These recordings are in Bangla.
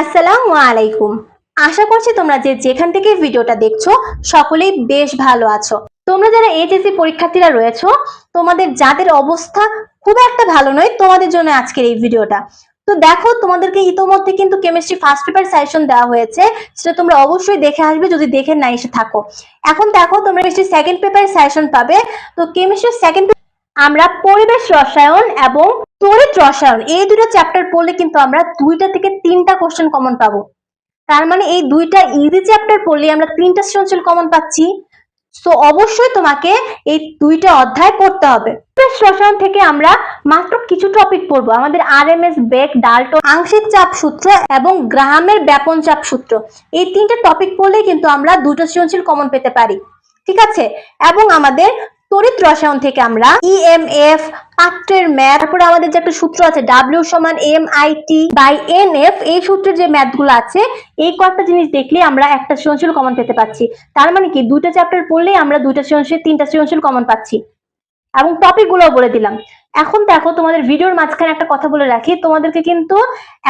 আসসালামু আলাইকুম। আশা করছি তোমরা যে যেখান থেকে ভিডিওটা দেখছ, সকলেই বেশ ভালো আছো। তোমরা যারা এইচএসসি পরীক্ষার্থীরা রয়েছো, তোমাদের যাদের অবস্থা খুব একটা ভালো নয়, তোমাদের জন্য আজকের এই ভিডিওটা। তো দেখো, তোমাদেরকে ইতোমধ্যে কিন্তু কেমিস্ট্রি ফার্স্ট পেপার সেশন দেওয়া হয়েছে। সেটা তোমরা অবশ্যই দেখে আসবে, যদি দেখে না এসে থাকো। এখন দেখো, তোমরা কেমিস্ট্রি সেকেন্ড পেপার সাজেশন পাবে। তো কেমিস্ট্রি সেকেন্ড আমরা পরিবেশ রসায়ন এবং তড়িৎ রসায়ন, এই দুটো চ্যাপ্টার পড়লে কিন্তু আমরা দুইটা থেকে তিনটা কোশ্চেন কমন পাবো। তার মানে এই দুইটা ইজি চ্যাপ্টার পড়লে আমরা তিনটা সৃজনশীল কমন পাচ্ছি। তো অবশ্যই তোমাকে এই দুইটা অধ্যায় পড়তে হবে। পরিবেশ রসায়ন থেকে আমরা মাত্র কিছু টপিক পড়ব। আমাদের আর এম এস বেগ, ডাল্টন, আংশিক চাপ সূত্র এবং গ্রাহামের ব্যাপন চাপ সূত্র। এই তিনটা টপিক পড়লেই কিন্তু আমরা দুটো সৃজনশীল কমন পেতে পারি। ঠিক আছে? এবং আমাদের তড়িৎ রসায়ন থেকে আমরা E ইএমএফ পাত্রের ম্যাথ, তারপরে আমাদের যে একটা সূত্র আছে ডাব্লিউ সমান M I T by N F এই সূত্রের যে ম্যাথগুলো আছে, এই কয়েকটা জিনিস দেখলে আমরা একটা সৃজনশীল কমন পেতে পাচ্ছি। তার মানে কি, দুইটা চ্যাপ্টার পড়লেই আমরা দুইটা সৃজনশীল, তিনটা সৃজনশীল কমন পাচ্ছি। এবং টপিকগুলো বলে দিলাম। এখন দেখো, তোমাদের ভিডিওর মাঝখানে একটা কথা বলে রাখি। তোমাদেরকে কিন্তু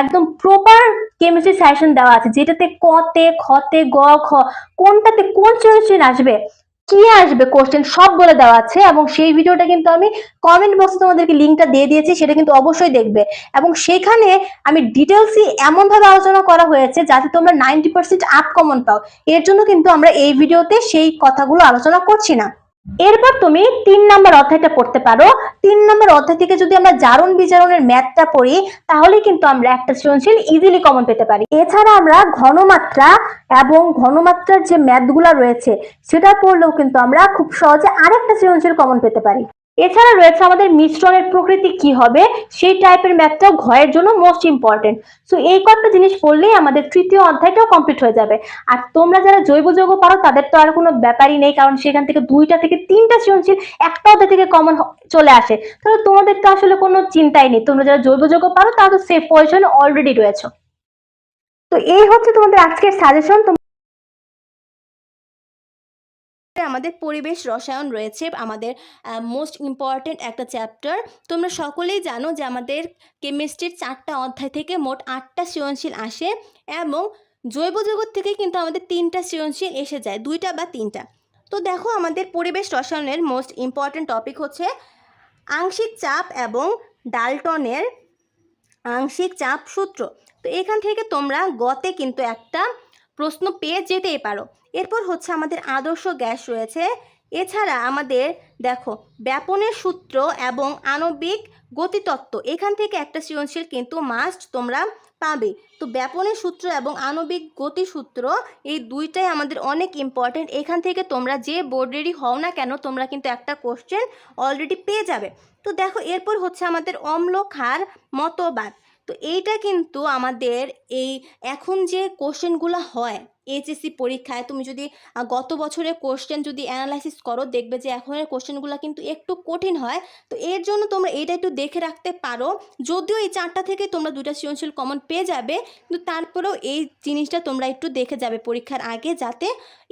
একদম প্রপার কেমিস্ট্রি সাজেশন দেওয়া আছে, যেটাতে কতে, খতে, গ, খ, কোনটাতে কোন সৃজনশীল আসবে কি আসবে কোশ্চেন সব বলে দেওয়া আছে এবং সেই ভিডিওটা কিন্তু আমি কমেন্ট বক্সে তোমাদেরকে লিঙ্কটা দিয়ে দিয়েছি, সেটা কিন্তু অবশ্যই দেখবে। এবং সেখানে আমি ডিটেলসই এমনভাবে আলোচনা করা হয়েছে যাতে তোমরা নাইনটি পার্সেন্ট আপ কমন পাও। এর জন্য কিন্তু আমরা এই ভিডিওতে সেই কথাগুলো আলোচনা করছি না। এরপর তুমি তিন নম্বর অধ্যায়টা পড়তে পারো। তিন নম্বর অধ্যায় থেকে যদি আমরা জারণ বিজারণের ম্যাথটা পড়ি, তাহলে কিন্তু আমরা একটা সৃজনশীল ইজিলি কমন পেতে পারি। এছাড়া আমরা ঘনমাত্রা এবং ঘনমাত্রার যে ম্যাথগুলো রয়েছে, সেটা পড়লেও কিন্তু আমরা খুব সহজে আরেকটা সৃজনশীল কমন পেতে পারি। এছাড়া রয়েছে আমাদের মিশ্রণের প্রকৃতি কি হবে? সেই টাইপের ম্যাথটাও ঘয়ের জন্য মোস্ট ইম্পর্টেন্ট সো এই কয়েকটা জিনিস পড়লেই আমাদের তৃতীয় অধ্যায়টাও কমপ্লিট হয়ে যাবে। আর তোমরা যারা জৈব যৌগ পারো, তাদের তো আর কোনো ব্যাপারই নেই, কারণ সেখান থেকে দুইটা থেকে তিনটা সৃজনশীল একটা অধ্যায় থেকে কমন চলে আসে। তাহলে তোমাদের তো আসলে কোনো চিন্তাই নেই। তোমরা যারা জৈব যৌগ পারো, তারা তো সেফ পজিশনে অলরেডি রয়েছে। তো এই হচ্ছে তোমাদের আজকের সাজেশন আমাদের পরিবেশ রসায়ন রয়েছে, আমাদের মোস্ট ইম্পর্ট্যান্ট একটা চ্যাপ্টার তোমরা সকলেই জানো যে আমাদের কেমিস্ট্রির চারটা অধ্যায় থেকে মোট আটটা সৃজনশীল আসে এবং জৈব জগৎ থেকে কিন্তু আমাদের তিনটা সৃজনশীল এসে যায়, দুইটা বা তিনটা। তো দেখো আমাদের পরিবেশ রসায়নের মোস্ট ইম্পর্ট্যান্ট টপিক হচ্ছে আংশিক চাপ এবং ডালটনের আংশিক চাপ সূত্র। তো এখান থেকে তোমরা গতে কিন্তু একটা প্রশ্ন পেয়ে যেতেই পারো। এরপর হচ্ছে আমাদের আদর্শ গ্যাস রয়েছে। এছাড়া আমাদের, দেখো, ব্যাপনের সূত্র এবং আণবিক গতিতত্ত্ব। এখান থেকে একটা সৃজনশীল কিন্তু মাস্ট তোমরা পাবে। তো ব্যাপনের সূত্র এবং আণবিক গতিসূত্র, এই দুইটাই আমাদের অনেক ইম্পর্টেন্ট এখান থেকে তোমরা যে বোর্ডেরই হও না কেন, তোমরা কিন্তু একটা কোশ্চেন অলরেডি পেয়ে যাবে। তো দেখো, এরপর হচ্ছে আমাদের অম্ল ক্ষার মতবাদ। তো এইটা কিন্তু আমাদের এই এখন যে কোশ্চেনগুলো হয় এইচএসসি পরীক্ষায়, তুমি যদি গত বছরের কোশ্চেন যদি অ্যানালাইসিস করো, দেখবে যে এখনের কোশ্চেনগুলো কিন্তু একটু কঠিন হয়। তো এর জন্য তোমরা এইটা একটু দেখে রাখতে পারো। যদিও এই চারটা থেকে তোমরা দুটা সৃজনশীল কমন পেয়ে যাবে, কিন্তু তারপরেও এই জিনিসটা তোমরা একটু দেখে যাবে পরীক্ষার আগে যাতে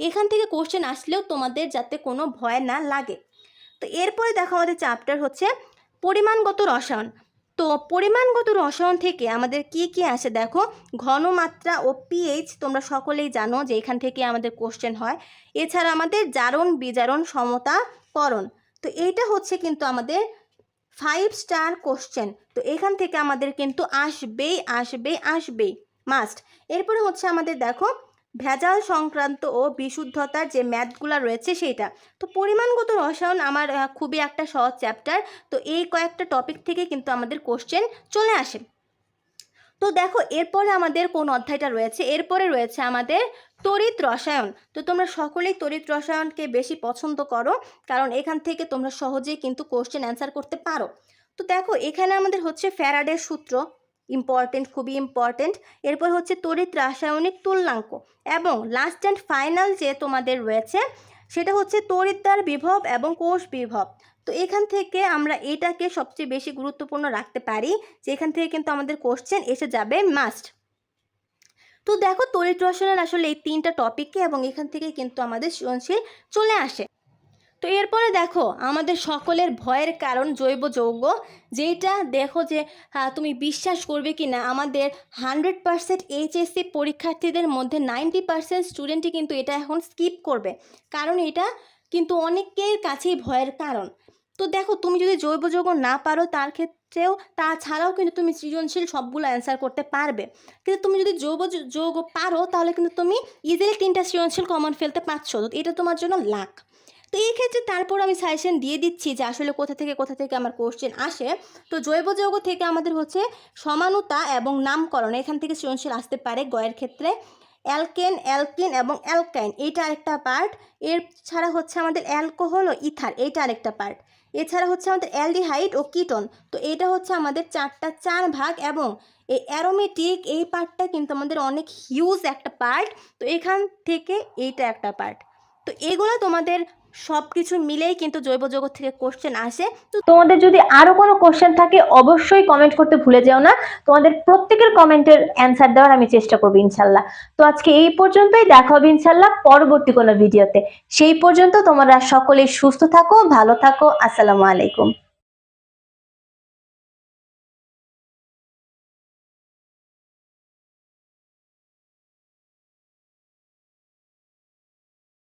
এখান থেকে কোশ্চেন আসলেও তোমাদের যাতে কোনো ভয় না লাগে। তো এরপরে দেখো আমাদের চ্যাপ্টার হচ্ছে, পরিমাণগত রসায়ন। তো পরিমাণগত রসায়ন থেকে আমাদের কি কি আসে দেখো? ঘনমাত্রা ও পিএইচ তোমরা সকলেই জানো যে এখান থেকে আমাদের কোশ্চেন হয়। এছাড়া আমাদের জারণ বিজারণ সমতাকরণ তো এইটা হচ্ছে কিন্তু আমাদের ফাইভ স্টার কোশ্চেন তো এখান থেকে আমাদের কিন্তু আসবেই আসবেই আসবেই। মাস্ট এরপরে হচ্ছে আমাদের দেখো ভেজাল সংক্রান্ত ও বিশুদ্ধতার যে ম্যাথগুলো রয়েছে সেইটা। তো পরিমাণগত রসায়ন আমার খুবই একটা সহজ চ্যাপ্টার তো এই কয়েকটা টপিক থেকে কিন্তু আমাদের কোশ্চেন চলে আসে। তো দেখো, এরপরে আমাদের কোন অধ্যায়টা রয়েছে? এরপরে রয়েছে আমাদের তড়িৎ রসায়ন। তো তোমরা সকলেই তড়িৎ রসায়নকে বেশি পছন্দ করো, কারণ এখান থেকে তোমরা সহজেই কিন্তু কোশ্চেন অ্যান্সার করতে পারো। তো দেখো, এখানে আমাদের হচ্ছে ফ্যারাডের সূত্র। ইম্পর্টেন্ট খুবই ইম্পর্টেন্ট এরপর হচ্ছে তড়িৎ রাসায়নিক তুলনাঙ্ক এবং লাস্ট অ্যান্ড ফাইনাল যে তোমাদের রয়েছে, সেটা হচ্ছে তড়িৎদ্বার বিভব এবং কোষ বিভব। তো এখান থেকে আমরা এটাকে সবচেয়ে বেশি গুরুত্বপূর্ণ রাখতে পারি, যে এখান থেকে কিন্তু আমাদের কোশ্চেন এসে যাবে মাস্ট তো দেখো তড়িৎ রসায়নের আসলে এই তিনটা টপিককে এবং এখান থেকে কিন্তু আমাদের সৃজনশীল চলে আসে। তো এরপরে দেখো, আমাদের সকলের ভয়ের কারণ জৈব যৌগ যেটা দেখো যে তুমি বিশ্বাস করবে কি না আমাদের হান্ড্রেড পার্সেন্ট এইচএসসি পরীক্ষার্থীদের মধ্যে নাইনটি পার্সেন্ট স্টুডেন্টই কিন্তু এটা এখন স্কিপ করবে। কারণ এটা কিন্তু অনেকের কাছেই ভয়ের কারণ। তো দেখো, তুমি যদি জৈব যৌগ না পারো, তার ক্ষেত্রেও, তাছাড়াও কিন্তু তুমি সৃজনশীল সবগুলো অ্যান্সার করতে পারবে। কিন্তু তুমি যদি জৈব যৌগ পারো, তাহলে কিন্তু তুমি ইজিলি তিনটা সৃজনশীল কমন ফেলতে পারছ। এটা তোমার জন্য লাখ তো এই ক্ষেত্রে তারপর আমি সাজেশন দিয়ে দিচ্ছি যে আসলে কোথা থেকে কোথা থেকে আমার কোশ্চেন আসে। তো জৈব যৌগ থেকে আমাদের হচ্ছে সমানতা এবং নামকরণ, এখান থেকে সৃজনশীল আসতে পারে গয়ের ক্ষেত্রে। অ্যালকেন, অ্যালকিন এবং অ্যালকাইন, এইটা আরেকটা পার্ট এর ছাড়া হচ্ছে আমাদের অ্যালকোহল ও ইথার, এইটা আরেকটা পার্ট এছাড়া হচ্ছে আমাদের অ্যালডিহাইড ও কিটন। তো এটা হচ্ছে আমাদের চারটা চার ভাগ এবং এই অ্যারোমেটিক এই পার্টটা কিন্তু আমাদের অনেক হিউজ একটা পার্ট তো এখান থেকে এইটা একটা পার্ট তো এগুলো তোমাদের সব কিছু মিলেই কিন্তু জৈব জগৎ থেকে কোশ্চেন আসে। তো তোমাদের যদি আরও কোনো কোশ্চেন থাকে, অবশ্যই কমেন্ট করতে ভুলে যেও না। তোমাদের প্রত্যেকের কমেন্টের অ্যান্সার দেওয়ার আমি চেষ্টা করব ইনশাল্লাহ। তো আজকে এই পর্যন্তই, দেখা হবে ইনশাল্লাহ পরবর্তী কোনো ভিডিওতে সেই পর্যন্ত তোমরা সকলেই সুস্থ থাকো, ভালো থাকো, আসসালামু আলাইকুম।